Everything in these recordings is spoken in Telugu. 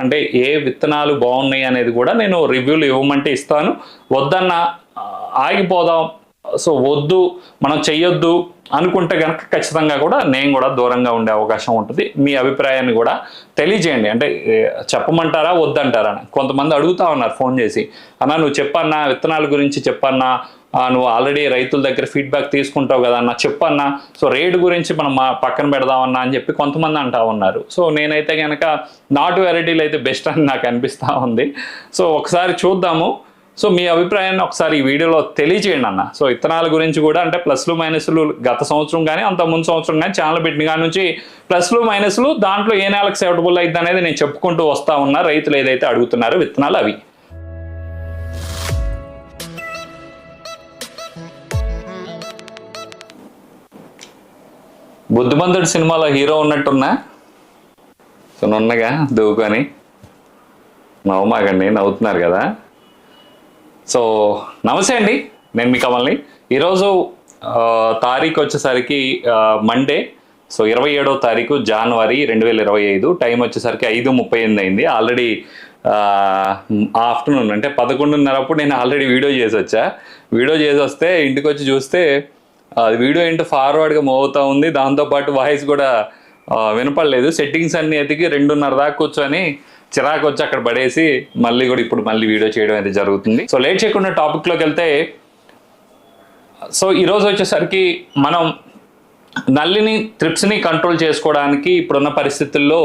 అంటే ఏ విత్తనాలు బాగున్నాయి అనేది కూడా నేను రివ్యూలు ఇవ్వమంటే ఇస్తాను. వద్దన్న ఆగిపోదాం. సో వద్దు మనం చెయ్యొద్దు అనుకుంటే కనుక ఖచ్చితంగా కూడా నేను కూడా దూరంగా ఉండే అవకాశం ఉంటుంది. మీ అభిప్రాయాన్ని కూడా తెలియజేయండి. అంటే చెప్పమంటారా వద్దంటారా అని. కొంతమంది అడుగుతా ఉన్నారు ఫోన్ చేసి. అన్నా నువ్వు చెప్పన్నా విత్తనాల గురించి చెప్పన్నా నువ్వు ఆల్రెడీ రైతుల దగ్గర ఫీడ్బ్యాక్ తీసుకుంటావు కదా అన్న చెప్పన్నా. సో రేటు గురించి మనం మా పక్కన పెడదామన్నా అని చెప్పి కొంతమంది అంటా ఉన్నారు. సో నేనైతే కనుక నాటు వెరైటీలు అయితే బెస్ట్ అని నాకు అనిపిస్తూ ఉంది. సో ఒకసారి చూద్దాము. సో మీ అభిప్రాయాన్ని ఒకసారి ఈ వీడియోలో తెలియజేయండి అన్న. సో ఇత్తనాల గురించి కూడా అంటే ప్లస్లు మైనస్లు గత సంవత్సరం కానీ అంత ముందు సంవత్సరం కానీ ఛానల్ పెట్టిన కాడ నుంచి ప్లస్లు మైనస్లు దాంట్లో ఏ నెలకు సెవటబుల్ అయింది అనేది నేను చెప్పుకుంటూ వస్తా ఉన్నా. రైతులు ఏదైతే అడుగుతున్నారో విత్తనాలు అవి. బుద్ధిమంతుడు సినిమాలో హీరో ఉన్నట్టున్నా? సో నున్నగా దూకొని. నవ్వమాగండి నవ్వుతున్నారు కదా. సో నమస్తే అండి నేను మీ కమల్ని. ఈరోజు తారీఖు వచ్చేసరికి మండే సో ఇరవై ఏడవ తారీఖు జనవరి రెండు వేల ఇరవై ఐదు. టైం వచ్చేసరికి ఐదు ముప్పై ఎనిమిది అయింది. ఆల్రెడీ ఆఫ్టర్నూన్ అంటే పదకొండున్నరప్పుడు నేను ఆల్రెడీ వీడియో చేసి వచ్చా. వీడియో చేసి వస్తే ఇంటికి వచ్చి చూస్తే వీడియో ఏంటో ఫార్వర్డ్గా మూవ్ అవుతూ ఉంది. దాంతోపాటు వాయిస్ కూడా వినపడలేదు. సెట్టింగ్స్ అన్ని ఎతికి రెండున్నర దాకా కూర్చొని చిరాకు వచ్చి అక్కడ పడేసి మళ్ళీ కూడా ఇప్పుడు మళ్ళీ వీడియో చేయడం అయితే జరుగుతుంది. సో లేట్ చేయకుండా టాపిక్లోకి వెళ్తే సో ఈరోజు వచ్చేసరికి మనం నల్లిని త్రిప్స్ని కంట్రోల్ చేసుకోవడానికి ఇప్పుడున్న పరిస్థితుల్లో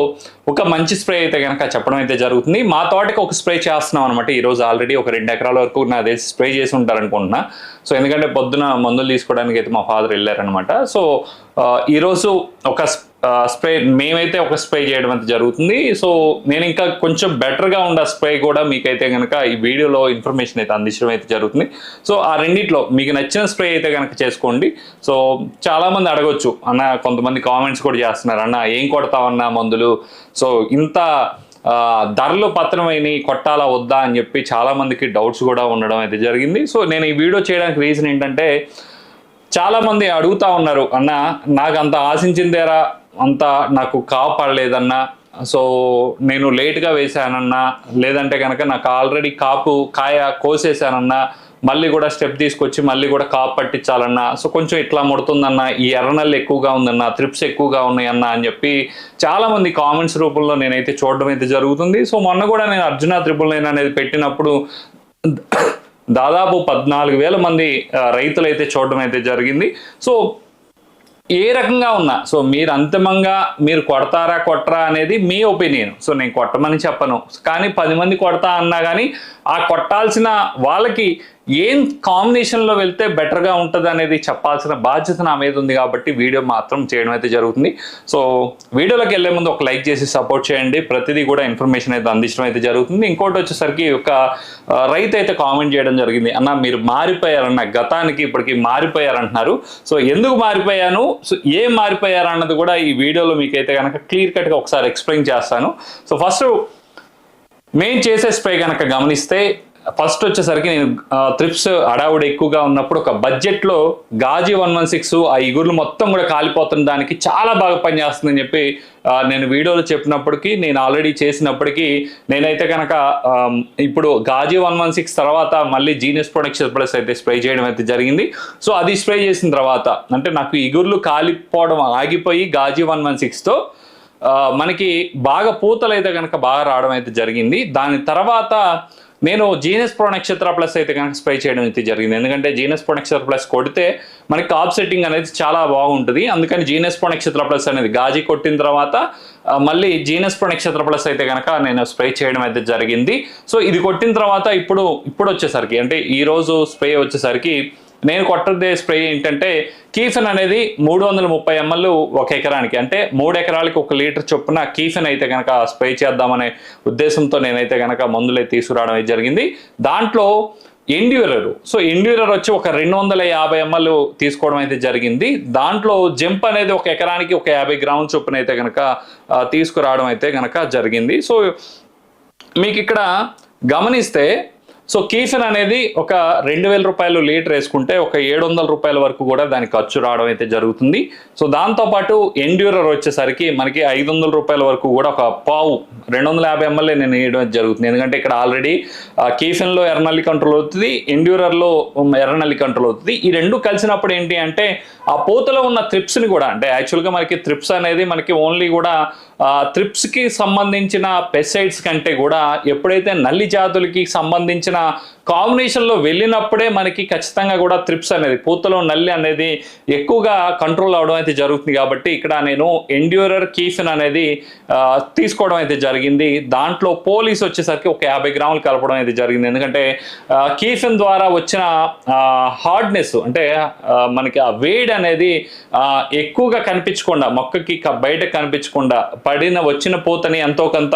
ఒక మంచి స్ప్రే అయితే కనుక చెప్పడం అయితే జరుగుతుంది. మా తోటకి ఒక స్ప్రే చేస్తున్నాం అనమాట ఈరోజు ఆల్రెడీ ఒక రెండు ఎకరాల వరకు నా తెలిసి స్ప్రే చేసి ఉంటారనుకుంటున్నా. సో ఎందుకంటే పొద్దున మందులు తీసుకోవడానికి అయితే మా ఫాదర్ వెళ్ళారనమాట సో ఈరోజు ఒక స్ప్రే మేమైతే ఒక స్ప్రే చేయడం అయితే జరుగుతుంది. సో నేను ఇంకా కొంచెం బెటర్గా ఉండే స్ప్రే కూడా మీకైతే కనుక ఈ వీడియోలో ఇన్ఫర్మేషన్ అయితే అందించడం అయితే జరుగుతుంది. సో ఆ రెండిట్లో మీకు నచ్చిన స్ప్రే అయితే కనుక చేసుకోండి. సో చాలామంది అడగొచ్చు అన్న కొంతమంది కామెంట్స్ కూడా చేస్తున్నారు. అన్న ఏం కొడతావన్నా మందులు? సో ఇంత ధరలు పత్రమైన కొట్టాలా వద్దా అని చెప్పి చాలామందికి డౌట్స్ కూడా ఉండడం అయితే జరిగింది. సో నేను ఈ వీడియో చేయడానికి రీజన్ ఏంటంటే చాలామంది అడుగుతా ఉన్నారు అన్న నాకు అంత ఆశించిందేరా? అంత నాకు కాపాడలేదన్నా. సో నేను లేట్గా వేసానన్నా లేదంటే కనుక నాకు ఆల్రెడీ కాపు కాయ కోసేసానన్నా మళ్ళీ కూడా స్టెప్ తీసుకొచ్చి మళ్ళీ కూడా కాపు పట్టించాలన్నా. సో కొంచెం ఇట్లా ముడుతుందన్న ఈ ఎర్రనల్లు ఎక్కువగా ఉందన్న త్రిప్స్ ఎక్కువగా ఉన్నాయన్న అని చెప్పి చాలా మంది కామెంట్స్ రూపంలో నేనైతే చూడడం అయితే జరుగుతుంది. సో మొన్న కూడా నేను అర్జున త్రిపుల్ నైన్ అనేది పెట్టినప్పుడు దాదాపు పద్నాలుగు వేల మంది రైతులు అయితే చూడడం అయితే జరిగింది. సో ఏ రకంగా ఉన్నా సో మీరు అంతిమంగా మీరు కొడతారా కొట్టరా అనేది మీ ఒపీనియన్. సో నేను కొట్టమని చెప్పను. కానీ పది మంది కొడతా అన్నా కానీ ఆ కొట్టాల్సిన వాళ్ళకి ఏం కాంబినేషన్లో వెళ్తే బెటర్గా ఉంటుంది అనేది చెప్పాల్సిన బాధ్యత నా మీద ఉంది కాబట్టి వీడియో మాత్రం చేయడం అయితే జరుగుతుంది. సో వీడియోలోకి వెళ్ళే ముందు ఒక లైక్ చేసి సపోర్ట్ చేయండి. ప్రతిదీ కూడా ఇన్ఫర్మేషన్ అయితే అందించడం అయితే జరుగుతుంది. ఇంకోటి వచ్చేసరికి ఒక రైతు అయితే కామెంట్ చేయడం జరిగింది. అన్న మీరు మారిపోయారన్న గతానికి ఇప్పటికి మారిపోయారంటున్నారు. సో ఎందుకు మారిపోయాను? సో ఏం మారిపోయారు అన్నది కూడా ఈ వీడియోలో మీకైతే కనుక క్లియర్ కట్గా ఒకసారి ఎక్స్ప్లెయిన్ చేస్తాను. సో ఫస్ట్ మెయిన్ చేసే స్ప్రే కనుక గమనిస్తే ఫస్ట్ వచ్చేసరికి నేను త్రిప్స్ అడావుడు ఎక్కువగా ఉన్నప్పుడు ఒక బడ్జెట్లో గాజీ వన్ వన్ సిక్స్ ఆ ఇగుర్లు మొత్తం కూడా కాలిపోతున్న దానికి చాలా బాగా పనిచేస్తుందని చెప్పి నేను వీడియోలో చెప్పినప్పటికీ నేను ఆల్రెడీ చేసినప్పటికీ నేనైతే కనుక ఇప్పుడు గాజీ వన్ వన్ సిక్స్ తర్వాత మళ్ళీ జీనియస్ ప్రొడక్షన్ ప్లస్ అయితే స్ప్రే చేయడం అయితే జరిగింది. సో అది స్ప్రే చేసిన తర్వాత అంటే నాకు ఇగుర్లు కాలిపోవడం ఆగిపోయి గాజీ వన్ వన్ సిక్స్తో మనకి బాగా పూతలు అయితే కనుక బాగా రావడం అయితే జరిగింది. దాని తర్వాత నేను జీనస్ ప్రో నక్షత్ర ప్లస్ అయితే కనుక స్ప్రే చేయడం అయితే జరిగింది. ఎందుకంటే జీనస్ ప్రో నక్షత్ర ప్లస్ కొడితే మనకి కాప్ సెట్టింగ్ అనేది చాలా బాగుంటుంది. అందుకని జీనస్ ప్రో నక్షత్ర ప్లస్ అనేది గాజీ కొట్టిన తర్వాత మళ్ళీ జీనస్ ప్రో నక్షత్ర ప్లస్ అయితే కనుక నేను స్ప్రే చేయడం అయితే జరిగింది. సో ఇది కొట్టిన తర్వాత ఇప్పుడు ఇప్పుడు వచ్చేసరికి అంటే ఈరోజు స్ప్రే వచ్చేసరికి నేను కొట్టదే స్ప్రే ఏంటంటే కీఫెన్ అనేది మూడు వందల ముప్పై ఎంఎల్ ఒక ఎకరానికి. అంటే మూడు ఎకరాలకి ఒక లీటర్ చొప్పున కీఫెన్ అయితే కనుక స్ప్రే చేద్దామనే ఉద్దేశంతో నేనైతే కనుక మందులు అయితే తీసుకురావడం అయితే జరిగింది. దాంట్లో ఎండ్యూరర్ సో ఎండ్యూరర్ వచ్చి ఒక రెండు వందల యాభై ఎంఎల్ తీసుకోవడం అయితే జరిగింది. దాంట్లో జంప్ అనేది ఒక ఎకరానికి ఒక యాభై గ్రాముల చొప్పున అయితే కనుక తీసుకురావడం అయితే కనుక జరిగింది. సో మీకు ఇక్కడ గమనిస్తే సో కీఫిన్ అనేది ఒక రెండు వేల రూపాయలు లీటర్ వేసుకుంటే ఒక ఏడు వందల రూపాయల వరకు కూడా దాని ఖర్చు రావడం అయితే జరుగుతుంది. సో దాంతోపాటు ఎండ్యూరర్ వచ్చేసరికి మనకి ఐదు వందల రూపాయల వరకు కూడా ఒక పావు రెండు వందల యాభై ఎంఎల్ఏ నేను వేయడం జరుగుతుంది. ఎందుకంటే ఇక్కడ ఆల్రెడీ కీఫిన్లో ఎర్రనల్లి కంట్రోల్ అవుతుంది ఎండ్యూరర్లో ఎర్రనల్లి కంట్రోల్ అవుతుంది. ఈ రెండు కలిసినప్పుడు ఏంటి అంటే ఆ పోతలో ఉన్న త్రిప్స్ని కూడా అంటే యాక్చువల్గా మనకి త్రిప్స్ అనేది మనకి ఓన్లీ కూడా త్రిప్స్కి సంబంధించిన పెసైడ్స్ కంటే కూడా ఎప్పుడైతే నల్లి జాతులకి సంబంధించిన scena కాంబినేషన్లో వెళ్ళినప్పుడే మనకి ఖచ్చితంగా కూడా త్రిప్స్ అనేది పూతలో నల్లి అనేది ఎక్కువగా కంట్రోల్ అవడం అయితే జరుగుతుంది కాబట్టి ఇక్కడ నేను ఎండ్యూరర్ కీఫిన్ అనేది తీసుకోవడం అయితే జరిగింది. దాంట్లో పోలీస్ వచ్చేసరికి ఒక యాభై గ్రాములు కలపడం అయితే జరిగింది. ఎందుకంటే కీఫిన్ ద్వారా వచ్చిన హార్డ్నెస్ అంటే మనకి ఆ వేడి అనేది ఎక్కువగా కనిపించకుండా మొక్కకి బయట కనిపించకుండా పడిన వచ్చిన పూతని ఎంతో కొంత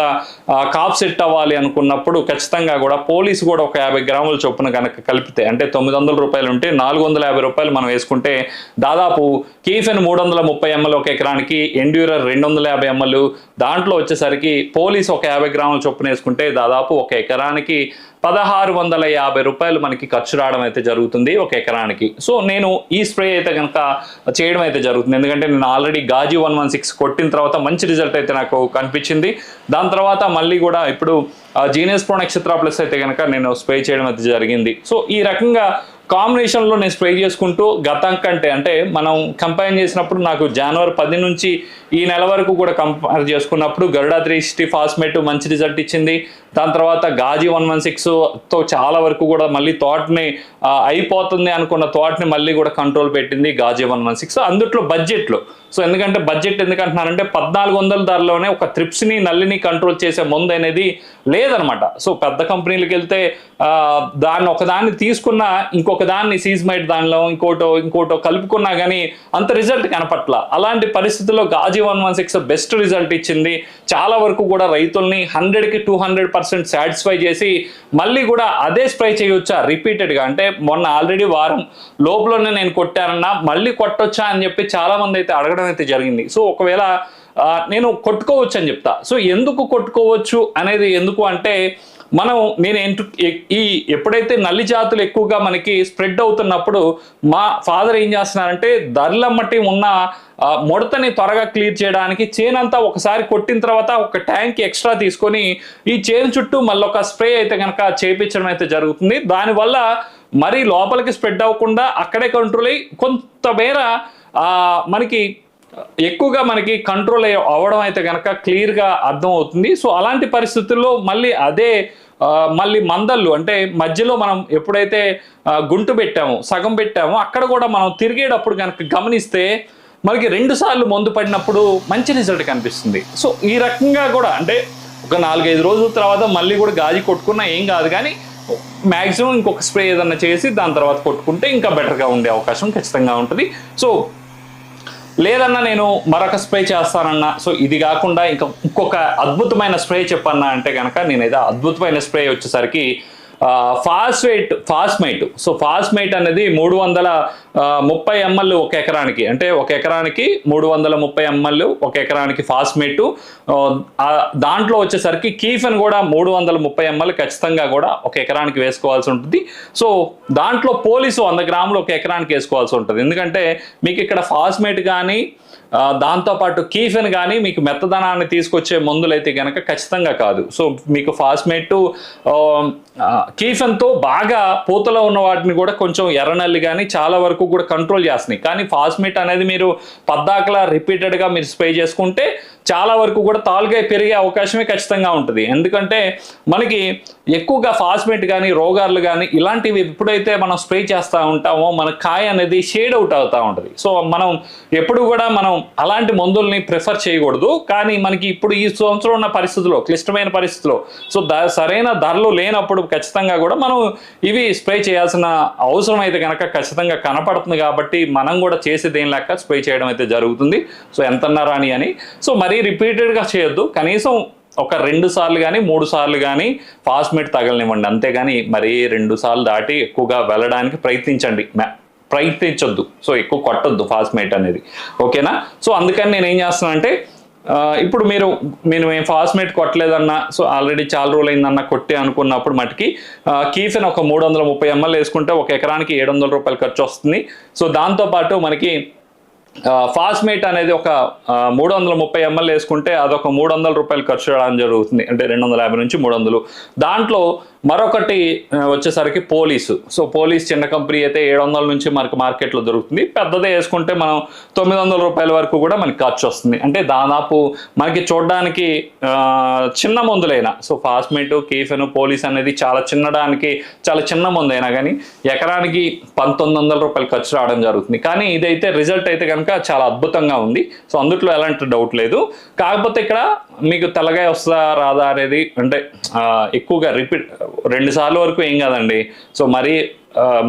కాప్ సెట్ అవ్వాలి అనుకున్నప్పుడు ఖచ్చితంగా కూడా పోలీస్ కూడా ఒక యాభై గ్రాములు చొప్పున కనుక కలిపితే అంటే తొమ్మిది వందల రూపాయలు ఉంటే నాలుగు వందల యాభై రూపాయలు మనం వేసుకుంటే దాదాపు కీఫెన్ మూడు వందల ముప్పై ఎంఎల్ ఒక ఎకరానికి ఎండ్యూరర్ రెండు వందల యాభై ఎంఎల్ దాంట్లో వచ్చేసరికి పోలీస్ ఒక యాభై గ్రాముల చొప్పున వేసుకుంటే దాదాపు ఒక ఎకరానికి పదహారు వందల యాభై రూపాయలు మనకి ఖర్చు రావడం అయితే జరుగుతుంది ఒక ఎకరానికి. సో నేను ఈ స్ప్రే అయితే కనుక చేయడం అయితే జరుగుతుంది. ఎందుకంటే నేను ఆల్రెడీ గాజీ వన్ వన్ సిక్స్ కొట్టిన తర్వాత మంచి రిజల్ట్ అయితే నాకు కనిపించింది. దాని తర్వాత మళ్ళీ కూడా ఇప్పుడు జీనియస్ ప్రో నక్షత్ర ప్లస్ అయితే కనుక నేను స్ప్రే చేయడం అయితే జరిగింది. సో ఈ రకంగా కాంబినేషన్లో నేను స్ప్రే చేసుకుంటూ గతం కంటే అంటే మనం కంపైన్ చేసినప్పుడు నాకు జనవరి పది నుంచి ఈ నెల వరకు కూడా కంపేర్ చేసుకున్నప్పుడు గరుడా త్రీ సిక్స్టీ ఫాస్మేట్ మంచి రిజల్ట్ ఇచ్చింది. దాని తర్వాత గాజీ వన్ వన్ సిక్స్తో చాలా వరకు కూడా మళ్ళీ తోటని అయిపోతుంది అనుకున్న తోటని మళ్ళీ కూడా కంట్రోల్ పెట్టింది గాజీ వన్ వన్ సిక్స్ అందుట్లో బడ్జెట్లో సో ఎందుకంటే బడ్జెట్ ఎందుకంటున్నానంటే పద్నాలుగు వందల ధరలోనే ఒక త్రిప్స్ని నల్లిని కంట్రోల్ చేసే మందు అనేది లేదనమాట. సో పెద్ద కంపెనీలకు వెళ్తే దాన్ని ఒకదాన్ని తీసుకున్న ఇంకొక దాన్ని సీజ్మైట్ దానిలో ఇంకోటో ఇంకోటో కలుపుకున్నా కానీ అంత రిజల్ట్ కనపట్ల. అలాంటి పరిస్థితుల్లో Ghazi one one six best result ఇచ్చింది. చాలా వరకు కూడా రైతుల్ని హండ్రెడ్కి టూ హండ్రెడ్ పర్సెంట్ సాటిస్ఫై చేసి మళ్ళీ కూడా అదే స్ప్రే చేయొచ్చా? రిపీటెడ్గా అంటే మొన్న ఆల్రెడీ వారం లోపలనే నేను కొట్టానన్నా మళ్ళీ కొట్టొచ్చా అని చెప్పి చాలా మంది అయితే అడగడం అయితే జరిగింది. సో ఒకవేళ నేను కొట్టుకోవచ్చు అని చెప్తా. సో ఎందుకు కొట్టుకోవచ్చు అనేది ఎందుకు అంటే మనం నేను ఏంటు ఈ ఎప్పుడైతే నల్లి జాతులు ఎక్కువగా మనకి స్ప్రెడ్ అవుతున్నప్పుడు మా ఫాదర్ ఏం చేస్తున్నారంటే దర్లమ్మటి ఉన్న ముడతని త్వరగా క్లియర్ చేయడానికి చేనంతా అంతా ఒకసారి కొట్టిన తర్వాత ఒక ట్యాంక్ ఎక్స్ట్రా తీసుకొని ఈ చేను చుట్టూ మళ్ళీ ఒక స్ప్రే అయితే కనుక చేపించడం అయితే జరుగుతుంది. దానివల్ల మరీ లోపలికి స్ప్రెడ్ అవ్వకుండా అక్కడే కంట్రోల్ అయ్యి కొంతమేర మనకి ఎక్కువగా మనకి కంట్రోల్ అవ్వడం అయితే కనుక క్లియర్గా అర్థం అవుతుంది. సో అలాంటి పరిస్థితుల్లో మళ్ళీ అదే మళ్ళీ మందళ్ళు అంటే మధ్యలో మనం ఎప్పుడైతే గుంటు పెట్టామో సగం పెట్టామో అక్కడ కూడా మనం తిరిగేటప్పుడు కనుక గమనిస్తే మనకి రెండు సార్లు మందు పడినప్పుడు మంచి రిజల్ట్ కనిపిస్తుంది. సో ఈ రకంగా కూడా అంటే ఒక నాలుగైదు రోజుల తర్వాత మళ్ళీ కూడా గాజి కొట్టుకున్నా ఏం కాదు కానీ మ్యాక్సిమం ఇంకొక స్ప్రే ఏదన్నా చేసి దాని తర్వాత కొట్టుకుంటే ఇంకా బెటర్గా ఉండే అవకాశం ఖచ్చితంగా ఉంటుంది. సో లేదన్నా నేను మరొక స్ప్రే చేస్తానన్నా. సో ఇది కాకుండా ఇంకా ఇంకొక అద్భుతమైన స్ప్రే చెప్పన్నా అంటే కనుక నేనైతే అద్భుతమైన స్ప్రే వచ్చేసరికి ఫాస్ఫేట్ ఫాస్మైట్ సో ఫాస్మైట్ అనేది మూడు వందల ముప్పై ఎంఎల్ ఒక ఎకరానికి అంటే ఒక ఎకరానికి మూడు వందల ముప్పై ఎంఎల్ ఒక ఎకరానికి ఫాస్మేటు దాంట్లో వచ్చేసరికి కీఫెన్ కూడా మూడు వందల ముప్పై ఎంఎల్ ఖచ్చితంగా కూడా ఒక ఎకరానికి వేసుకోవాల్సి ఉంటుంది. సో దాంట్లో పోలీసు వంద గ్రాములు ఒక ఎకరానికి వేసుకోవాల్సి ఉంటుంది. ఎందుకంటే మీకు ఇక్కడ ఫాస్మేట్ కానీ దాంతోపాటు కీఫెన్ కానీ మీకు మెత్తదనాన్ని తీసుకొచ్చే మందులు అయితే కనుక ఖచ్చితంగా కాదు. సో మీకు ఫాస్మేట్ కీఫెన్తో బాగా పూతలో ఉన్న వాటిని కూడా కొంచెం ఎర్రనల్లి కానీ చాలా వరకు కూడా కంట్రోల్ చేస్తున్నాయి. కానీ ఫాస్మిట్ అనేది మీరు పద్దాకలా రిపీటెడ్గా మీరు స్ప్రే చేసుకుంటే చాలా వరకు కూడా తాలుగా పెరిగే అవకాశమే ఖచ్చితంగా ఉంటుంది. ఎందుకంటే మనకి ఎక్కువగా ఫాస్మేట్ కానీ రోగాలు కానీ ఇలాంటివి ఎప్పుడైతే మనం స్ప్రే చేస్తూ ఉంటామో మన కాయ అనేది షేడ్ అవుట్ అవుతూ ఉంటుంది. సో మనం ఎప్పుడు కూడా మనం అలాంటి మందుల్ని ప్రిఫర్ చేయకూడదు. కానీ మనకి ఇప్పుడు ఈ సంవత్సరం ఉన్న పరిస్థితుల్లో క్లిష్టమైన పరిస్థితిలో సో ద సరైన ధరలు లేనప్పుడు ఖచ్చితంగా కూడా మనం ఇవి స్ప్రే చేయాల్సిన అవసరం అయితే కనుక ఖచ్చితంగా కనపడుతుంది కాబట్టి మనం కూడా చేసేది ఏం లెక్క స్ప్రే చేయడం అయితే జరుగుతుంది. సో ఎంత రాని అని. సో మరి రిపీటెడ్గా చేయొద్దు. కనీసం ఒక రెండు సార్లు కానీ మూడు సార్లు కానీ ఫాస్మేట్ తగలనివ్వండి. అంతేగాని మరీ రెండు సార్లు దాటి ఎక్కువగా వెళ్ళడానికి ప్రయత్నించండి. ప్రయత్నించొద్దు. సో ఎక్కువ కొట్టొద్దు ఫాస్మేట్ అనేది. ఓకేనా? సో అందుకని నేను ఏం చేస్తున్నాను అంటే ఇప్పుడు మీరు మీరు మేము ఫాస్మేట్ కొట్టలేదన్నా సో ఆల్రెడీ చాలా రోజులు అయిందన్న కొట్టే అనుకున్నప్పుడు మటుకి కీఫెన్ ఒక మూడు వందల ముప్పై ఎంఎల్ వేసుకుంటే ఒక ఎకరానికి ఏడు వందల రూపాయలు ఖర్చు వస్తుంది. సో దాంతోపాటు మనకి ఫాస్మేట్ అనేది ఒక మూడు వందల ముప్పై ఎంఎల్ వేసుకుంటే అదొక మూడు వందల రూపాయలు ఖర్చు చేయడం జరుగుతుంది. అంటే రెండు వందల యాభై నుంచి మూడు వందలు. దాంట్లో మరొకటి వచ్చేసరికి పోలీసు. సో పోలీస్ చిన్న కంపెనీ అయితే ఏడు వందల నుంచి మనకి మార్కెట్లో దొరుకుతుంది. పెద్దదే వేసుకుంటే మనం తొమ్మిది వందల రూపాయల వరకు కూడా మనకి ఖర్చు వస్తుంది. అంటే దాదాపు మనకి చూడడానికి చిన్న మందులైనా సో ఫాస్మేట్ కీఫెన్ పోలీస్ అనేది చాలా చిన్నడానికి చాలా చిన్న మందు అయినా కానీ ఎకరానికి పంతొమ్మిది వందల రూపాయలు ఖర్చు రావడం జరుగుతుంది. కానీ ఇదైతే రిజల్ట్ అయితే కనుక చాలా అద్భుతంగా ఉంది. సో అందుట్లో ఎలాంటి డౌట్ లేదు. కాకపోతే ఇక్కడ మీకు తెల్లగా వస్తుందా రాదా అనేది అంటే ఎక్కువగా రిపీట్ రెండు సార్లు వరకు ఏం కాదండి. సో మరీ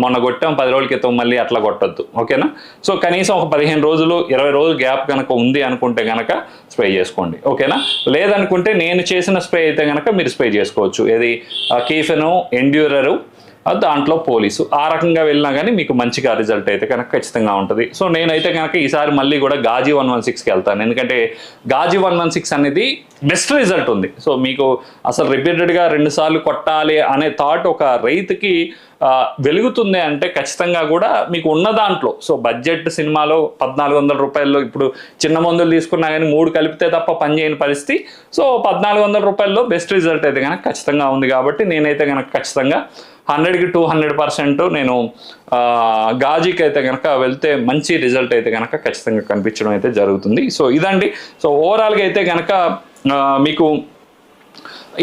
మొన్న కొట్టాం పది రోజుల క్రితం మళ్ళీ అట్లా కొట్టద్దు. ఓకేనా? సో కనీసం ఒక పదిహేను రోజులు ఇరవై రోజులు గ్యాప్ కనుక ఉంది అనుకుంటే కనుక స్ప్రే చేసుకోండి. ఓకేనా? లేదనుకుంటే నేను చేసిన స్ప్రే అయితే కనుక మీరు స్ప్రే చేసుకోవచ్చు. ఇది కీఫెను ఎండ్యూరరు దాంట్లో పోలీసు ఆ రకంగా వెళ్ళినా కానీ మీకు మంచిగా రిజల్ట్ అయితే కనుక ఖచ్చితంగా ఉంటుంది. సో నేనైతే కనుక ఈసారి మళ్ళీ కూడా గాజీ వన్ వన్ సిక్స్కి వెళ్తాను. ఎందుకంటే గాజీ వన్ వన్ సిక్స్ అనేది బెస్ట్ రిజల్ట్ ఉంది. సో మీకు అసలు రిపీటెడ్గా రెండు సార్లు కొట్టాలి అనే థాట్ ఒక రైతుకి వెలుగుతుంది అంటే ఖచ్చితంగా కూడా మీకు ఉన్న దాంట్లో. సో బడ్జెట్ సినిమాలో పద్నాలుగు వందల రూపాయల్లో ఇప్పుడు చిన్న మందులు తీసుకున్నా కానీ మూడు కలిపితే తప్ప పనిచేయని పరిస్థితి. సో పద్నాలుగు వందల రూపాయల్లో బెస్ట్ రిజల్ట్ అయితే కనుక ఖచ్చితంగా ఉంది కాబట్టి నేనైతే కనుక ఖచ్చితంగా హండ్రెడ్కి టూ హండ్రెడ్ పర్సెంట్ నేను గాజీకి అయితే కనుక వెళ్తే మంచి రిజల్ట్ అయితే కనుక ఖచ్చితంగా కనిపించడం అయితే జరుగుతుంది. సో ఇదండి. సో ఓవరాల్గా అయితే కనుక మీకు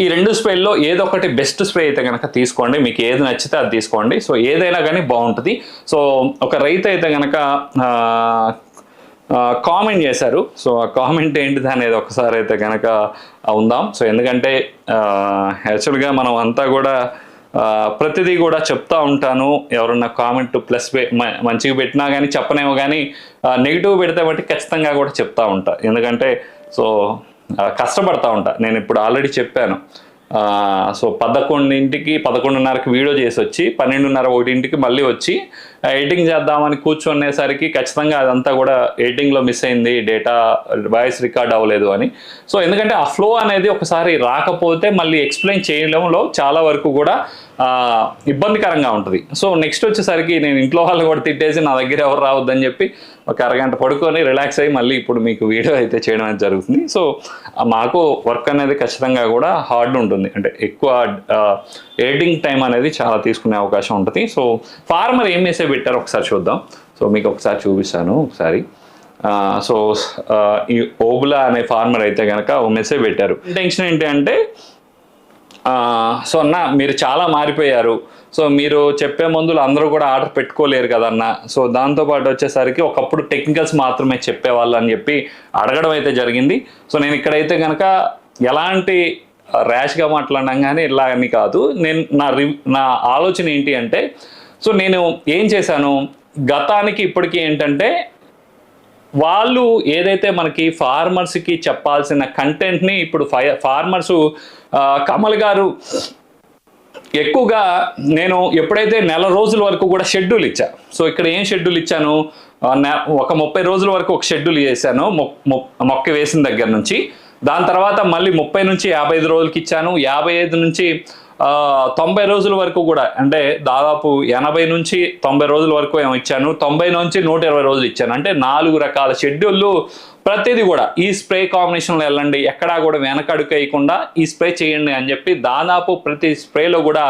ఈ రెండు స్ప్రేల్లో ఏదో ఒకటి బెస్ట్ స్ప్రే అయితే కనుక తీసుకోండి. మీకు ఏది నచ్చితే అది తీసుకోండి. సో ఏదైనా కానీ బాగుంటుంది. సో ఒక రైతు అయితే కనుక కామెంట్ చేశారు. సో ఆ కామెంట్ ఏంటిది అనేది ఒకసారి అయితే కనుక ఉందాం. సో ఎందుకంటే యాక్చువల్గా మనం అంతా కూడా ప్రతిదీ కూడా చెప్తా ఉంటాను. ఎవరన్నా కామెంట్ ప్లస్ మంచిగా పెట్టినా కానీ చెప్పనేమో కానీ నెగిటివ్ పెడితే బట్టి ఖచ్చితంగా కూడా చెప్తా ఉంటా. ఎందుకంటే సో కష్టపడతా ఉంటా. నేను ఇప్పుడు ఆల్రెడీ చెప్పాను. సో పదకొండింటికి పదకొండున్నరకి వీడియో చేసి వచ్చి పన్నెండున్నర ఒకటింటికి మళ్ళీ వచ్చి ఎడిటింగ్ చేద్దామని కూర్చునేసరికి ఖచ్చితంగా అదంతా కూడా ఎడిటింగ్లో మిస్ అయింది డేటా వాయిస్ రికార్డ్ అవ్వలేదు అని. సో ఎందుకంటే ఆ ఫ్లో అనేది ఒకసారి రాకపోతే మళ్ళీ ఎక్స్ప్లెయిన్ చేయడంలో చాలా వరకు కూడా ఇబ్బందికరంగా ఉంటుంది. సో నెక్స్ట్ వచ్చేసరికి నేను ఇంట్లో వాళ్ళు కూడా తిట్టేసి నా దగ్గర ఎవరు రావద్దని చెప్పి ఒక అరగంట పడుకొని రిలాక్స్ అయ్యి మళ్ళీ ఇప్పుడు మీకు వీడియో అయితే చేయడం అనేది జరుగుతుంది. సో మాకు వర్క్ అనేది ఖచ్చితంగా కూడా హార్డ్ ఉంటుంది. అంటే ఎక్కువ ఎడిటింగ్ టైం అనేది చాలా తీసుకునే అవకాశం ఉంటుంది. సో ఫార్మర్ ఏం వేసే పెట్టారు ఒకసారి చూద్దాం. సో మీకు ఒకసారి చూపిస్తాను ఒకసారి. సో ఈ ఓబులా అనే ఫార్మర్ అయితే కనుక ఒక మెసేజ్ పెట్టారు. ఇంటెన్షన్ ఏంటి అంటే సో అన్న మీరు చాలా మారిపోయారు. సో మీరు చెప్పే మందులు అందరూ కూడా ఆర్డర్ పెట్టుకోలేరు కదన్న. సో దాంతోపాటు వచ్చేసరికి ఒకప్పుడు టెక్నికల్స్ మాత్రమే చెప్పేవాళ్ళు అని చెప్పి అడగడం అయితే జరిగింది. సో నేను ఇక్కడైతే కనుక ఎలాంటి ర్యాష్గా మాట్లాడడం కానీ ఇలా అని కాదు. నేను నా రి నా ఆలోచన ఏంటి అంటే సో నేను ఏం చేశాను? గతానికి ఇప్పటికీ ఏంటంటే వాళ్ళు ఏదైతే మనకి ఫార్మర్స్కి చెప్పాల్సిన కంటెంట్ని ఇప్పుడు ఫై ఫార్మర్స్ కమల్ గారు ఎక్కువగా నేను ఎప్పుడైతే నెల రోజుల వరకు కూడా షెడ్యూల్ ఇచ్చా సో ఇక్కడ ఏం షెడ్యూల్ ఇచ్చాను ఒక ముప్పై రోజుల వరకు ఒక షెడ్యూల్ చేశాను మొ- మొక్క వేసిన దగ్గర నుంచి దాని తర్వాత మళ్ళీ ముప్పై నుంచి యాభై ఐదు రోజులకి ఇచ్చాను యాభై ఐదు నుంచి తొంభై రోజుల వరకు కూడా అంటే దాదాపు ఎనభై నుంచి తొంభై రోజుల వరకు ఏమో ఇచ్చాను తొంభై నుంచి నూట ఇరవై రోజులు ఇచ్చాను అంటే నాలుగు రకాల షెడ్యూళ్ళు ప్రతిదీ కూడా ఈ స్ప్రే కాంబినేషన్లో వెళ్ళండి ఎక్కడా కూడా వెనకడుగు వేయకుండా ఈ స్ప్రే చేయండి అని చెప్పి దాదాపు ప్రతి స్ప్రేలో కూడా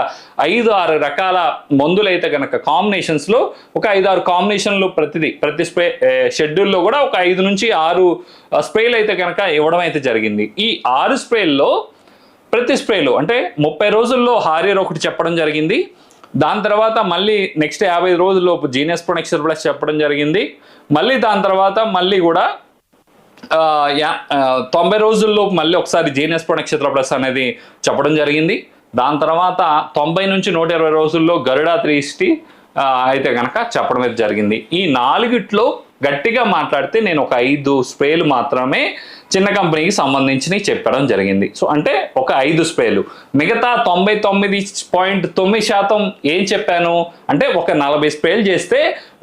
ఐదు ఆరు రకాల మందులు అయితే కనుక కాంబినేషన్స్లో ఒక ఐదు ఆరు కాంబినేషన్లు ప్రతిదీ ప్రతి స్ప్రే షెడ్యూల్లో కూడా ఒక ఐదు నుంచి ఆరు స్ప్రేలు అయితే కనుక ఇవ్వడం అయితే జరిగింది. ఈ ఆరు స్ప్రేల్లో ప్రతి స్ప్రేలో అంటే ముప్పై రోజుల్లో హారియర్ ఒకటి చెప్పడం జరిగింది. దాని తర్వాత మళ్ళీ నెక్స్ట్ యాభై రోజుల్లోపు జీనియస్ ప్రొడక్షన్ ప్లస్ చెప్పడం జరిగింది. మళ్ళీ దాని తర్వాత మళ్ళీ కూడా యా- తొంభై రోజుల్లో మళ్ళీ ఒకసారి జీనియస్ నక్షత్ర ప్లస్ అనేది చెప్పడం జరిగింది. దాని తర్వాత తొంభై నుంచి నూట ఇరవై రోజుల్లో గరుడా త్రీ అయితే కనుక చెప్పడం అయితే జరిగింది. ఈ నాలుగిట్లో గట్టిగా మాట్లాడితే నేను ఒక ఐదు స్ప్రేలు మాత్రమే చిన్న కంపెనీకి సంబంధించినవి చెప్పడం జరిగింది. సో అంటే ఒక ఐదు స్ప్రేలు. మిగతా తొంభై తొమ్మిది పాయింట్ తొమ్మిది శాతం ఏం చెప్పాను? అంటే ఒక నలభై స్ప్రేలు చేస్తే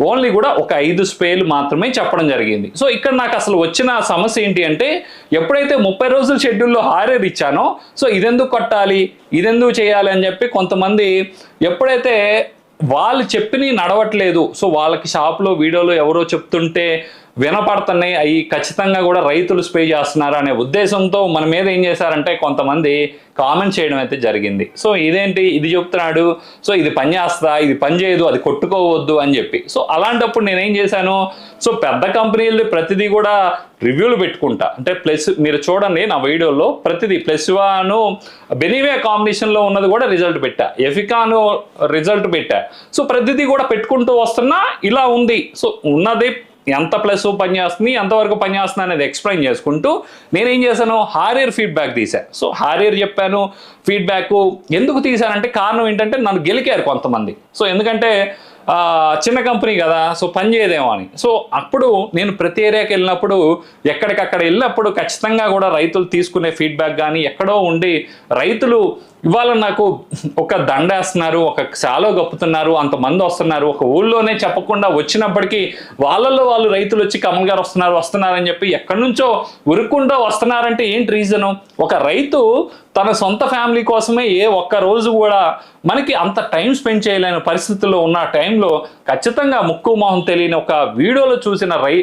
ఓన్లీ కూడా ఒక ఐదు స్ప్రేలు మాత్రమే చెప్పడం జరిగింది. సో ఇక్కడ నాకు అసలు వచ్చిన సమస్య ఏంటి అంటే ఎప్పుడైతే ముప్పై రోజుల షెడ్యూల్లో హారర్ ఇచ్చానో సో ఇదెందుకు కొట్టాలి? ఇదెందుకు చేయాలి అని చెప్పి కొంతమంది ఎప్పుడైతే వాళ్ళు చెప్పినవి నడవట్లేదు. సో వాళ్ళకి షాప్లో వీడియోలో ఎవరో చెప్తుంటే వినపడుతున్నాయి. అవి ఖచ్చితంగా కూడా రైతులు స్ప్రే చేస్తున్నారు అనే ఉద్దేశంతో మన మీద ఏం చేశారంటే కొంతమంది కామెంట్ చేయడం అయితే జరిగింది. సో ఇదేంటి? ఇది చెప్తున్నాడు. సో ఇది పని చేస్తా ఇది పని చేయదు. అది కొట్టుకోవద్దు అని చెప్పి. సో అలాంటప్పుడు నేనేం చేశాను? సో పెద్ద కంపెనీలు ప్రతిదీ కూడా రివ్యూలు పెట్టుకుంటా. అంటే ప్లస్ మీరు చూడండి నా వీడియోలో ప్రతిదీ ప్లస్ వాను బెనివే కాంబినేషన్లో ఉన్నది కూడా రిజల్ట్ పెట్టా. ఎఫికాను రిజల్ట్ పెట్టా. సో ప్రతిదీ కూడా పెట్టుకుంటూ వస్తున్నా ఇలా ఉంది. సో ఉన్నది ఎంత ప్లస్ పనిచేస్తుంది ఎంతవరకు పనిచేస్తుంది అనేది ఎక్స్ప్లెయిన్ చేసుకుంటూ నేనేం చేశాను? హారియర్ ఫీడ్బ్యాక్ తీశాను సో హారియర్ చెప్పాను ఫీడ్బ్యాక్ ఎందుకు తీశానంటే కారణం ఏంటంటే నన్ను గెలికారు కొంతమంది. సో ఎందుకంటే చిన్న కంపెనీ కదా సో పని చేయదేమో అని. సో అప్పుడు నేను ప్రతి ఏరియాకి వెళ్ళినప్పుడు ఎక్కడికక్కడ వెళ్ళినప్పుడు ఖచ్చితంగా కూడా రైతులు తీసుకునే ఫీడ్బ్యాక్ కానీ ఎక్కడో ఉండి రైతులు ఇవాళ నాకు ఒక దండేస్తున్నారు ఒక శాలో గప్పుతున్నారు అంతమంది వస్తున్నారు ఒక ఊళ్ళోనే చెప్పకుండా వచ్చినప్పటికీ వాళ్ళల్లో వాళ్ళు రైతులు వచ్చి కమల్ గారు వస్తున్నారు వస్తున్నారని చెప్పి ఎక్కడి నుంచో ఉరుక్కుంటూ వస్తున్నారంటే ఏంటి రీజను ఒక రైతు తన సొంత ఫ్యామిలీ కోసమే ఏ ఒక్క రోజు కూడా మనకి అంత టైం స్పెండ్ చేయలేని పరిస్థితుల్లో ఉన్న టైంలో ఖచ్చితంగా ముక్కు మొహం తెలియని ఒక వీడియోలో చూసిన రై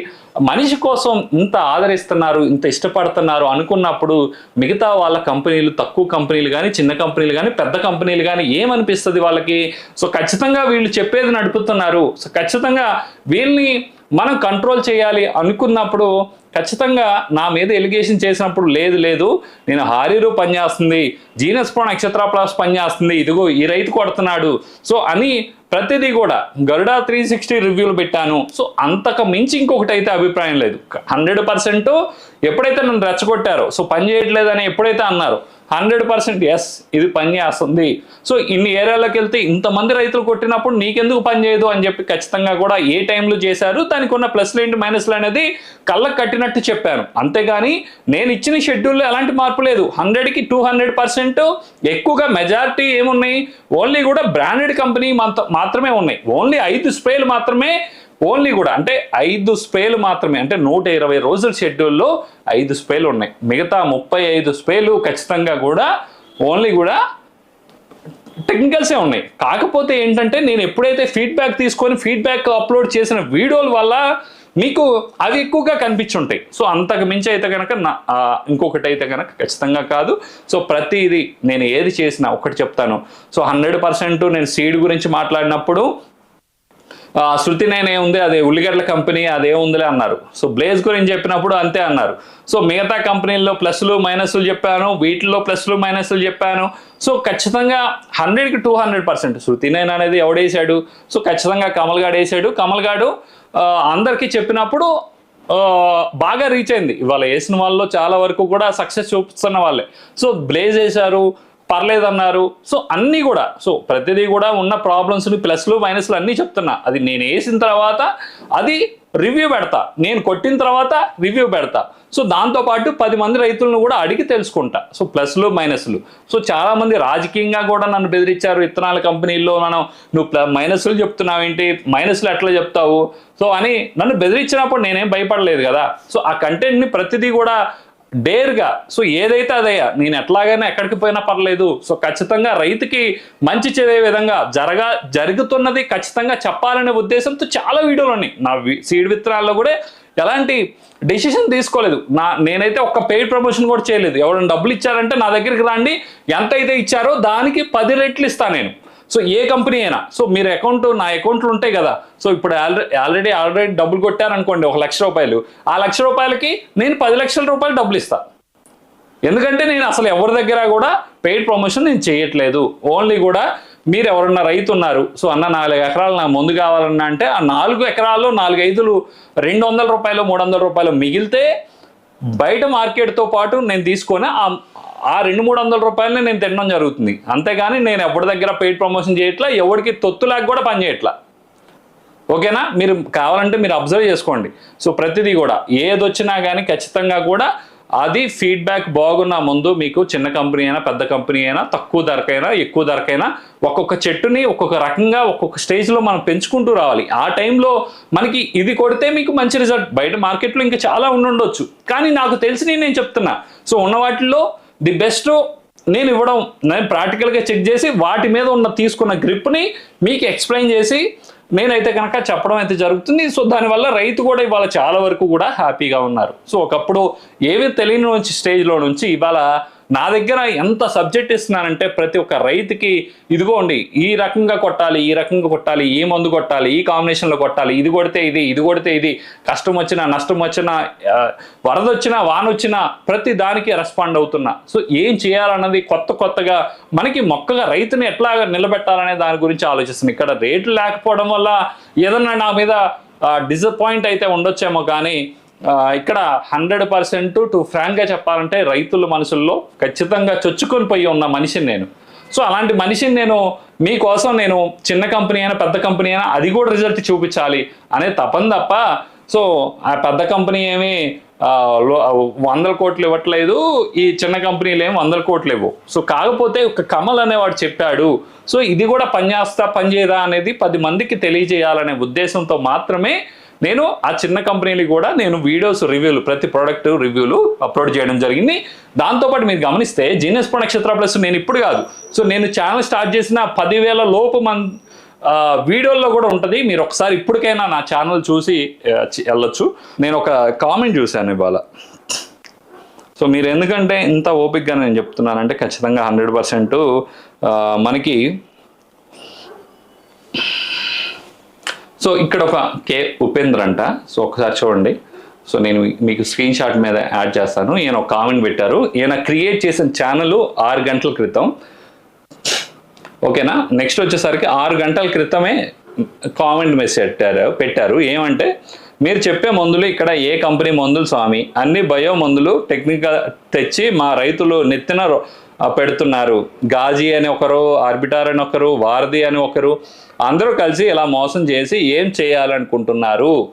మనిషి కోసం ఇంత ఆదరిస్తున్నారు ఇంత ఇష్టపడుతున్నారు అనుకున్నప్పుడు మిగతా వాళ్ళ కంపెనీలు తక్కువ కంపెనీలు కానీ చిన్న కంపెనీలు కానీ పెద్ద కంపెనీలు కానీ ఏమనిపిస్తుంది వాళ్ళకి? సో ఖచ్చితంగా వీళ్ళు చెప్పేది నడుపుతున్నారు. సో ఖచ్చితంగా వీళ్ళని మనం కంట్రోల్ చేయాలి అనుకున్నప్పుడు ఖచ్చితంగా నా మీద ఎలిగేషన్ చేసినప్పుడు లేదు లేదు నేను హారీరు పనిచేస్తుంది జీనస్ ప్రో నక్షత్ర పనిచేస్తుంది ఇదిగో ఈ రైతు కొడుతున్నాడు. సో అని ప్రతిదీ కూడా గరుడా త్రీ సిక్స్టీ రివ్యూలు పెట్టాను. సో అంతకు మించి ఇంకొకటి అయితే అభిప్రాయం లేదు. హండ్రెడ్ పర్సెంట్ ఎప్పుడైతే నన్ను రెచ్చగొట్టారో సో పని చేయట్లేదని ఎప్పుడైతే అన్నారో హండ్రెడ్ పర్సెంట్ ఎస్ ఇది పని చేస్తుంది. సో ఇన్ని ఏరియాలోకి వెళ్తే ఇంతమంది రైతులు కొట్టినప్పుడు నీకెందుకు పనిచేయదు అని చెప్పి ఖచ్చితంగా కూడా ఏ టైంలో చేశారు దానికి ఉన్న ప్లస్లు ఏంటి మైనస్లు అనేది కళ్ళకు కట్టినట్టు చెప్పాను అంతేగాని నేను ఇచ్చిన షెడ్యూల్లో ఎలాంటి మార్పు లేదు. హండ్రెడ్కి టూ హండ్రెడ్ పర్సెంట్ ఎక్కువగా మెజారిటీ ఏమున్నాయి? ఓన్లీ కూడా బ్రాండెడ్ కంపెనీ మాత్రమే ఉన్నాయి. ఓన్లీ ఐదు స్ప్రేలు మాత్రమే ఓన్లీ కూడా అంటే ఐదు స్ప్రేలు మాత్రమే అంటే నూట ఇరవై రోజుల షెడ్యూల్లో ఐదు స్ప్రేలు ఉన్నాయి. మిగతా ముప్పై ఐదు స్ప్రేలు ఖచ్చితంగా కూడా ఓన్లీ కూడా టెక్నికల్సే ఉన్నాయి. కాకపోతే ఏంటంటే నేను ఎప్పుడైతే ఫీడ్బ్యాక్ తీసుకొని ఫీడ్బ్యాక్ అప్లోడ్ చేసిన వీడియోల వల్ల మీకు అవి ఎక్కువగా కనిపించుంటాయి. సో అంతకు మించి అయితే కనుక నా ఇంకొకటి అయితే కనుక ఖచ్చితంగా కాదు. సో ప్రతిది నేను ఏది చేసినా ఒకటి చెప్తాను. సో హండ్రెడ్ పర్సెంట్ నేను సీడ్ గురించి మాట్లాడినప్పుడు శృతి నేనే ఉంది అదే ఉల్లిగడ్డల కంపెనీ అదే ఉందిలే అన్నారు. సో బ్లేజ్ గురించి చెప్పినప్పుడు అంతే అన్నారు. సో మిగతా కంపెనీల్లో ప్లస్లు మైనస్లు చెప్పాను వీటిల్లో ప్లస్లు మైనస్లు చెప్పాను. సో ఖచ్చితంగా హండ్రెడ్కి టూ హండ్రెడ్ పర్సెంట్ శృతి నేను అనేది ఎవడేసాడు సో ఖచ్చితంగా కమల్ గాడు వేసాడు కమల్ గాడు అందరికీ చెప్పినప్పుడు బాగా రీచ్ అయింది. ఇవాళ వేసిన వాళ్ళలో చాలా వరకు కూడా సక్సెస్ చూపిస్తున్న వాళ్ళే. సో బ్లేజ్ వేశారు. పర్లేదన్నారు. సో అన్నీ కూడా సో ప్రతిదీ కూడా ఉన్న ప్రాబ్లమ్స్ని ప్లస్లు మైనస్లు అన్నీ చెప్తున్నా. అది నేను వేసిన తర్వాత అది రివ్యూ పెడతా. నేను కొట్టిన తర్వాత రివ్యూ పెడతా. సో దాంతోపాటు పది మంది రైతులను కూడా అడిగి తెలుసుకుంటా. సో ప్లస్లు మైనస్లు సో చాలామంది రాజకీయంగా కూడా నన్ను బెదిరించారు. విత్తనాల కంపెనీల్లో మనం నువ్వు ప్ల మైనస్లు చెప్తున్నావు ఏంటి మైనస్లు ఎట్లా చెప్తావు? సో అని నన్ను బెదిరించినప్పుడు నేనేం భయపడలేదు కదా. సో ఆ కంటెంట్ని ప్రతిదీ కూడా డేర్గా. సో ఏదైతే అదయ్యా నేను ఎట్లాగైనా ఎక్కడికి పోయినా పర్లేదు. సో ఖచ్చితంగా రైతుకి మంచి చేసే విధంగా జరగా జరుగుతున్నది ఖచ్చితంగా చెప్పాలనే ఉద్దేశంతో చాలా వీడియోలు ఉన్నాయి. నా సీడ్ విత్తనాల్లో కూడా ఎలాంటి డెసిషన్ తీసుకోలేదు. నా నేనైతే ఒక్క పెయిడ్ ప్రమోషన్ కూడా చేయలేదు. ఎవరైనా డబ్బులు ఇచ్చారంటే నా దగ్గరికి రండి. ఎంత అయితే ఇచ్చారో దానికి పది రెట్లు ఇస్తాను నేను. సో ఏ కంపెనీ అయినా సో మీరు అకౌంట్ నా అకౌంట్లు ఉంటాయి కదా. సో ఇప్పుడు ఆల్రెడీ ఆల్రెడీ ఆల్రెడీ డబ్బులు కొట్టారనుకోండి ఒక లక్ష రూపాయలు. ఆ లక్ష రూపాయలకి నేను పది లక్షల రూపాయలు డబ్బులు ఇస్తాను ఎందుకంటే నేను అసలు ఎవరి దగ్గర కూడా పెయిడ్ ప్రమోషన్ నేను చేయట్లేదు. ఓన్లీ కూడా మీరు ఎవరన్నా రైతు ఉన్నారు సో అన్న నాలుగు ఎకరాలు నా ముందు కావాలన్నా అంటే ఆ నాలుగు ఎకరాల్లో నాలుగు ఐదులు రెండు వందల రూపాయలు మూడు వందల రూపాయలు మిగిలితే బయట మార్కెట్తో పాటు నేను తీసుకొని ఆ ఆ రెండు మూడు వందల రూపాయలని నేను తినడం జరుగుతుంది. అంతేగాని నేను ఎవరి దగ్గర పెయిడ్ ప్రమోషన్ చేయట్లా ఎవరికి తొత్తులాగా కూడా పనిచేయట్లా ఓకేనా? మీరు కావాలంటే మీరు అబ్జర్వ్ చేసుకోండి. సో ప్రతిదీ కూడా ఏది వచ్చినా కానీ ఖచ్చితంగా కూడా అది ఫీడ్బ్యాక్ బాగున్న ముందు మీకు చిన్న కంపెనీ అయినా పెద్ద కంపెనీ అయినా తక్కువ ధరకైనా ఎక్కువ ధరకైనా ఒక్కొక్క చెట్టుని ఒక్కొక్క రకంగా ఒక్కొక్క స్టేజ్లో మనం పెంచుకుంటూ రావాలి. ఆ టైంలో మనకి ఇది కొడితే మీకు మంచి రిజల్ట్ బయట మార్కెట్లో ఇంకా చాలా ఉండుండొచ్చు. కానీ నాకు తెలిసి నేను చెప్తున్నా. సో ఉన్న వాటిల్లో ది బెస్ట్ నేను ఇవ్వడం నేను ప్రాక్టికల్గా చెక్ చేసి వాటి మీద ఉన్న తీసుకున్న గ్రిప్ని మీకు ఎక్స్ప్లెయిన్ చేసి నేనైతే కనుక చెప్పడం అయితే జరుగుతుంది. సో దానివల్ల రైతు కూడా ఇవాళ చాలా వరకు కూడా హ్యాపీగా ఉన్నారు. సో ఒకప్పుడు ఏమీ తెలియని నుంచి స్టేజ్లో నుంచి ఇవాళ నా దగ్గర ఎంత సబ్జెక్ట్ ఇస్తున్నానంటే ప్రతి ఒక్క రైతుకి ఇదిగోండి ఈ రకంగా కొట్టాలి ఈ రకంగా కొట్టాలి ఈ మందు కొట్టాలి ఈ కాంబినేషన్లో కొట్టాలి ఇది కొడితే ఇది ఇది కొడితే ఇది కష్టం వచ్చినా నష్టం వచ్చినా వరద వచ్చినా వాన వచ్చినా ప్రతి దానికి రెస్పాండ్ అవుతున్నా. సో ఏం చేయాలన్నది కొత్త కొత్తగా మనకి మొక్కగా రైతుని ఎట్లా నిలబెట్టాలనే దాని గురించి ఆలోచిస్తుంది ఇక్కడ రేట్లు లేకపోవడం వల్ల ఏదన్నా నా మీద డిసప్పాయింట్ అయితే ఉండొచ్చేమో కానీ ఇక్కడ హండ్రెడ్ పర్సెంట్ టు ఫ్రాంక్గా చెప్పాలంటే రైతుల మనసుల్లో ఖచ్చితంగా చొచ్చుకొని పోయి ఉన్న మనిషిని నేను. సో అలాంటి మనిషిని నేను మీకోసం నేను చిన్న కంపెనీ అయినా పెద్ద కంపెనీ అయినా అది కూడా రిజల్ట్ చూపించాలి అనే తపన తప్ప సో ఆ పెద్ద కంపెనీ ఏమి వందల కోట్లు ఇవ్వట్లేదు ఈ చిన్న కంపెనీలు ఏమి వందల కోట్లు ఇవ్వు. సో కాకపోతే ఒక కమల్ అనేవాడు చెప్పాడు సో ఇది కూడా పనిచేస్తా పనిచేయదా అనేది పది మందికి తెలియజేయాలనే ఉద్దేశంతో మాత్రమే నేను ఆ చిన్న కంపెనీలు కూడా నేను వీడియోస్ రివ్యూలు ప్రతి ప్రోడక్ట్ రివ్యూలు అప్లోడ్ చేయడం జరిగింది. దాంతోపాటు మీరు గమనిస్తే జీనియస్ నక్షత్ర ప్లస్ నేను ఇప్పుడు కాదు. సో నేను ఛానల్ స్టార్ట్ చేసిన పదివేల లోపు మన్ వీడియోల్లో కూడా ఉంటుంది. మీరు ఒకసారి ఇప్పటికైనా నా ఛానల్ చూసి వెళ్ళొచ్చు. నేను ఒక కామెంట్ చూశాను ఇవాళ. సో మీరు ఎందుకంటే ఇంత ఓపిక్గా నేను చెప్తున్నానంటే ఖచ్చితంగా హండ్రెడ్ పర్సెంట్ మనకి సో ఇక్కడ ఒక కే ఉపేంద్ర అంట. సో ఒకసారి చూడండి. సో నేను మీకు స్క్రీన్ షాట్ మీద యాడ్ చేస్తాను. ఈయన ఒక కామెంట్ పెట్టారు. ఈయన క్రియేట్ చేసిన ఛానల్ ఆరు గంటల క్రితం. ఓకేనా? నెక్స్ట్ వచ్చేసరికి ఆరు గంటల క్రితమే కామెంట్ మెసేజ్ పెట్టారు పెట్టారు. ఏమంటే మీరు చెప్పే మందులు ఇక్కడ ఏ కంపెనీ మందులు స్వామి? అన్ని బయో మందులు టెక్నికల్ తెచ్చి మా రైతులు నెత్తిన పెడుతున్నారు. గాజీ అని ఒకరు ఆర్బిటార్ అని ఒకరు వారధి అని ఒకరు అందరూ కలిసి ఇలా మోసం చేసి ఏం చేయాలనుకుంటున్నారు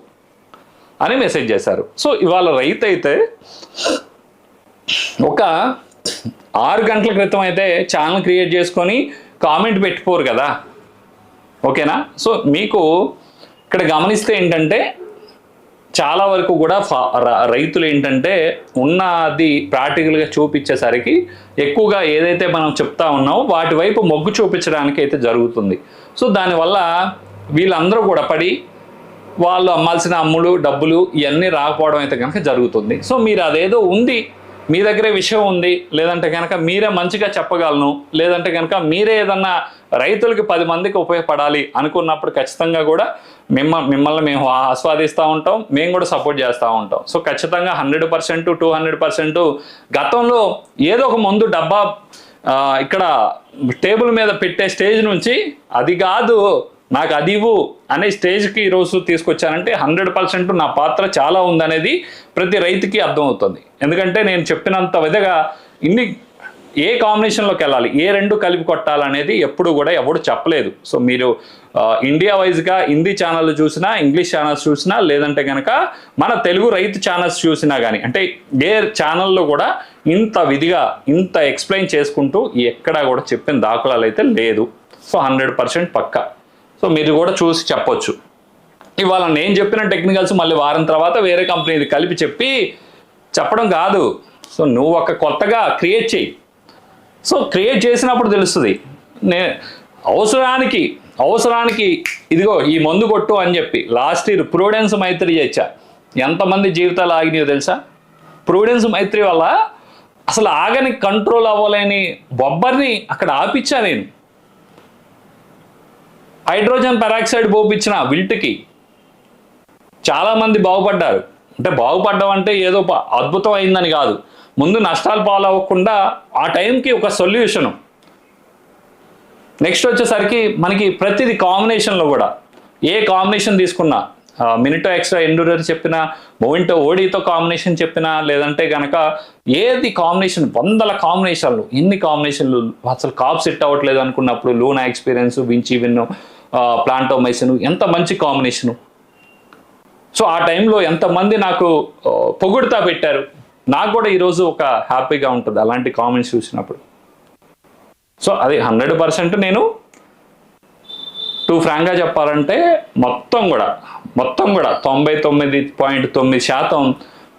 అని మెసేజ్ చేశారు. సో ఇవాళ రైతు అయితే ఒక ఆరు గంటల క్రితం అయితే ఛానల్ క్రియేట్ చేసుకొని కామెంట్ పెట్టుకోరు కదా. ఓకేనా? సో మీకు ఇక్కడ గమనిస్తే ఏంటంటే చాలా వరకు కూడా ఫా- రైతులు ఏంటంటే ఉన్నది ప్రాక్టికల్గా చూపించేసరికి ఎక్కువగా ఏదైతే మనం చెప్తా ఉన్నామో వాటి వైపు మొగ్గు చూపించడానికి అయితే జరుగుతుంది. సో దానివల్ల వీళ్ళందరూ కూడా పడి వాళ్ళు అమ్మాల్సిన అమ్ములు డబ్బులు ఇవన్నీ రాకపోవడం అయితే కనుక జరుగుతుంది. సో మీరు అదేదో ఉంది మీ దగ్గరే విషయం ఉంది లేదంటే కనుక మీరే మంచిగా చెప్పగలను లేదంటే కనుక మీరే ఏదన్నా రైతులకి పది మందికి ఉపయోగపడాలి అనుకున్నప్పుడు ఖచ్చితంగా కూడా మిమ్మ మిమ్మల్ని మేము ఆస్వాదిస్తూ ఉంటాం మేము కూడా సపోర్ట్ చేస్తూ ఉంటాం. సో ఖచ్చితంగా hundred percent two hundred percent గతంలో ఏదో ఒక మందు డబ్బా ఇక్కడ టేబుల్ మీద పెట్టే స్టేజ్ నుంచి అది కాదు నాకు అది ఇవ్వు అనే స్టేజ్కి ఈరోజు తీసుకొచ్చానంటే హండ్రెడ్ పర్సెంట్ నా పాత్ర చాలా ఉందనేది ప్రతి రైతుకి అర్థమవుతుంది. ఎందుకంటే నేను చెప్పినంత విధంగా ఇన్ని ఏ కాంబినేషన్లోకి వెళ్ళాలి ఏ రెండు కలిపి కొట్టాలనేది ఎప్పుడు కూడా ఎవడు చెప్పలేదు. సో మీరు ఇండియా వైజ్గా హిందీ ఛానల్ చూసినా ఇంగ్లీష్ ఛానల్స్ చూసినా లేదంటే కనుక మన తెలుగు రైతు ఛానల్స్ చూసినా కానీ అంటే ఏ ఛానల్లో కూడా ఇంత విధిగా ఇంత ఎక్స్ప్లెయిన్ చేసుకుంటూ ఎక్కడా కూడా చెప్పిన దాఖలాలు అయితే లేదు. సో హండ్రెడ్ పర్సెంట్ పక్కా. సో మీరు కూడా చూసి చెప్పొచ్చు. ఇవాళ నేను చెప్పిన టెక్నికల్స్ మళ్ళీ వారం తర్వాత వేరే కంపెనీది కలిపి చెప్పి చెప్పడం కాదు. సో నువ్వు ఒక కొత్తగా క్రియేట్ చేయి. సో క్రియేట్ చేసినప్పుడు తెలుస్తుంది. నే అవసరానికి అవసరానికి ఇదిగో ఈ మందు కొట్టు అని చెప్పి లాస్ట్ ఇయర్ ప్రూడెన్స్ మైత్రి చేచ్చా ఎంతమంది జీవితాలు ఆగినాయో తెలుసా? ప్రూడెన్స్ మైత్రి వల్ల అసలు ఆగని కంట్రోల్ అవ్వలేని బొబ్బర్ని అక్కడ ఆపిచ్చా నేను. హైడ్రోజన్ పెరాక్సైడ్ పోపించిన విల్ట్కి చాలామంది బాగుపడ్డారు. అంటే బాగుపడ్డం అంటే ఏదో అద్భుతం అయిందని కాదు. ముందు నష్టాలు పాలవ్వకుండా ఆ టైంకి ఒక సొల్యూషను. నెక్స్ట్ వచ్చేసరికి మనకి ప్రతిది కాంబినేషన్లో కూడా. ఏ కాంబినేషన్ తీసుకున్నా మినిటో ఎక్స్ట్రా ఎండూరర్ చెప్పినా మోవింటో ఓడీతో కాంబినేషన్ చెప్పినా లేదంటే కనుక ఏది కాంబినేషన్ వందల కాంబినేషన్లు ఎన్ని కాంబినేషన్లు అసలు కాప్ సెట్ అవ్వట్లేదు అనుకున్నప్పుడు లూనా ఎక్స్పీరియన్స్ వించి విన్ను ప్లాంటోమైసిన్ ఎంత మంచి కాంబినేషను సో ఆ టైంలో ఎంతమంది నాకు పొగుడుతా పెట్టారు. నాకు కూడా ఈరోజు ఒక హ్యాపీగా ఉంటుంది అలాంటి కామెంట్స్ చూసినప్పుడు. సో అది హండ్రెడ్ పర్సెంట్ నేను టూ ఫ్రాంక్గా చెప్పాలంటే మొత్తం కూడా మొత్తం కూడా తొంభై తొమ్మిది పాయింట్ తొమ్మిది శాతం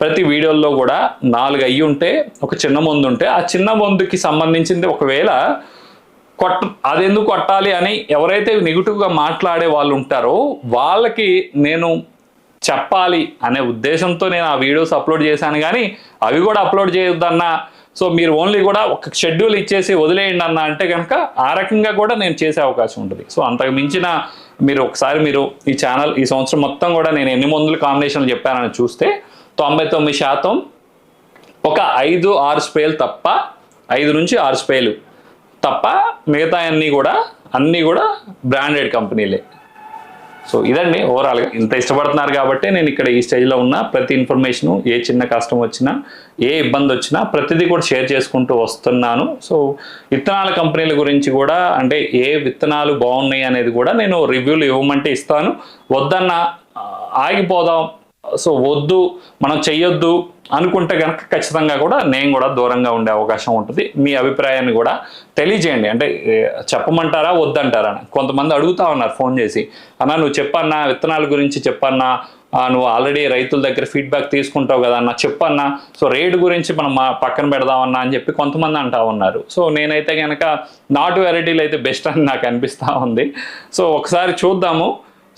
ప్రతి వీడియోల్లో కూడా నాలుగు అయ్యి ఉంటే ఒక చిన్న మందు ఉంటే ఆ చిన్న మందుకి సంబంధించింది ఒకవేళ కొట్ట అది ఎందుకు కొట్టాలి అని ఎవరైతే నెగిటివ్గా మాట్లాడే వాళ్ళు ఉంటారో వాళ్ళకి నేను చెప్పాలి అనే ఉద్దేశంతో నేను ఆ వీడియోస్ అప్లోడ్ చేశాను. కానీ అవి కూడా అప్లోడ్ చేయొద్దన్న సో మీరు ఓన్లీ కూడా ఒక షెడ్యూల్ ఇచ్చేసి వదిలేయండి అన్న అంటే కనుక ఆ రకంగా కూడా నేను చేసే అవకాశం ఉంటుంది. సో అంతకు మించిన మీరు ఒకసారి మీరు ఈ ఛానల్ ఈ సంవత్సరం మొత్తం కూడా నేను ఎన్ని మందులు కాంబినేషన్లు చెప్పానని చూస్తే తొంభై తొమ్మిది శాతం ఒక ఐదు ఆరు స్ప్రేలు తప్ప ఐదు నుంచి ఆరు స్ప్రేలు తప్ప మిగతా అన్నీ కూడా అన్నీ కూడా బ్రాండెడ్ కంపెనీలే. సో ఇదండి ఓవరాల్గా ఇంత ఇష్టపడుతున్నారు కాబట్టి నేను ఇక్కడ ఈ స్టేజ్లో ఉన్న ప్రతి ఇన్ఫర్మేషను ఏ చిన్న కష్టం వచ్చినా ఏ ఇబ్బంది వచ్చినా ప్రతిదీ కూడా షేర్ చేసుకుంటూ వస్తున్నాను. సో విత్తనాల కంపెనీల గురించి కూడా అంటే ఏ విత్తనాలు బాగున్నాయి అనేది కూడా నేను రివ్యూలు ఇవ్వమంటే ఇస్తాను. వద్దన్న ఆగిపోదాం సో వద్దు మనం చెయ్యొద్దు అనుకుంటే కనుక ఖచ్చితంగా కూడా నేను కూడా దూరంగా ఉండే అవకాశం ఉంటుంది. మీ అభిప్రాయాన్ని కూడా తెలియజేయండి. అంటే చెప్పమంటారా వద్దంటారా కొంతమంది అడుగుతా ఉన్నారు ఫోన్ చేసి అన్నా నువ్వు చెప్పన్నా విత్తనాల గురించి చెప్పన్నా నువ్వు ఆల్రెడీ రైతుల దగ్గర ఫీడ్బ్యాక్ తీసుకుంటావు కదా అన్న చెప్పన్నా సో రేటు గురించి మనం మా పక్కన పెడదామన్నా అని చెప్పి కొంతమంది అంటా ఉన్నారు. సో నేనైతే కనుక నాటు వెరైటీలు అయితే బెస్ట్ అని నాకు అనిపిస్తూ ఉంది. సో ఒకసారి చూద్దాము.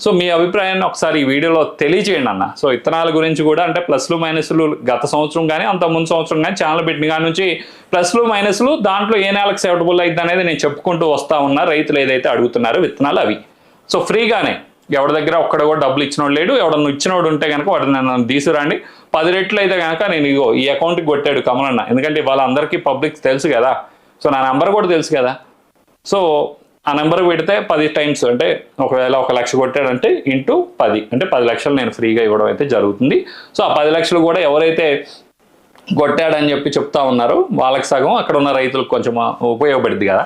సో మీ అభిప్రాయాన్ని ఒకసారి ఈ వీడియోలో తెలియజేయండి అన్న. సో ఇత్తనాల గురించి కూడా అంటే ప్లస్లు మైనస్లు గత సంవత్సరం కానీ అంత ముందు సంవత్సరం కానీ ఛానల్ పెట్టిన కాడి నుంచి ప్లస్లు మైనస్లు దాంట్లో ఏ నెలకు సూటబుల్ అయింది అనేది నేను చెప్పుకుంటూ వస్తా ఉన్నా. రైతులు ఏదైతే అడుగుతున్నారో విత్తనాలు అవి. సో ఫ్రీగానే ఎవరి దగ్గర ఒక్కడ కూడా డబ్బులు ఇచ్చినోడు లేడు. ఎవడన్నా ఇచ్చినోడు ఉంటే కనుక వాడు నన్ను తీసుకురండి. పది రెట్లు అయితే కనుక నేను ఇగో ఈ అకౌంట్కి కొట్టాడు కమలన్న. ఎందుకంటే వాళ్ళందరికీ పబ్లిక్ తెలుసు కదా. సో నా నెంబర్ కూడా తెలుసు కదా. సో ఆ నెంబర్ పెడితే పది టైమ్స్ అంటే ఒకవేళ ఒక లక్ష కొట్టాడంటే ఇంటూ పది. అంటే పది లక్షలు నేను ఫ్రీగా ఇవ్వడం అయితే జరుగుతుంది. సో ఆ పది లక్షలు కూడా ఎవరైతే కొట్టాడని చెప్పి చెప్తా ఉన్నారో వాళ్ళకి సగం అక్కడ ఉన్న రైతులకు కొంచెం ఉపయోగపడుద్ది కదా.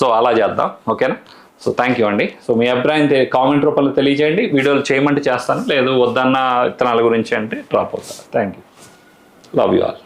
సో అలా చేద్దాం. ఓకేనా సో థ్యాంక్ యూ అండి. సో మీ అభిప్రాయం కామెంట్ రూపంలో తెలియజేయండి. వీడియోలు చేయమంటే చేస్తాను. లేదు వద్దన్న విత్తనాల గురించి అంటే డ్రాప్ అవుతాను thank you love you all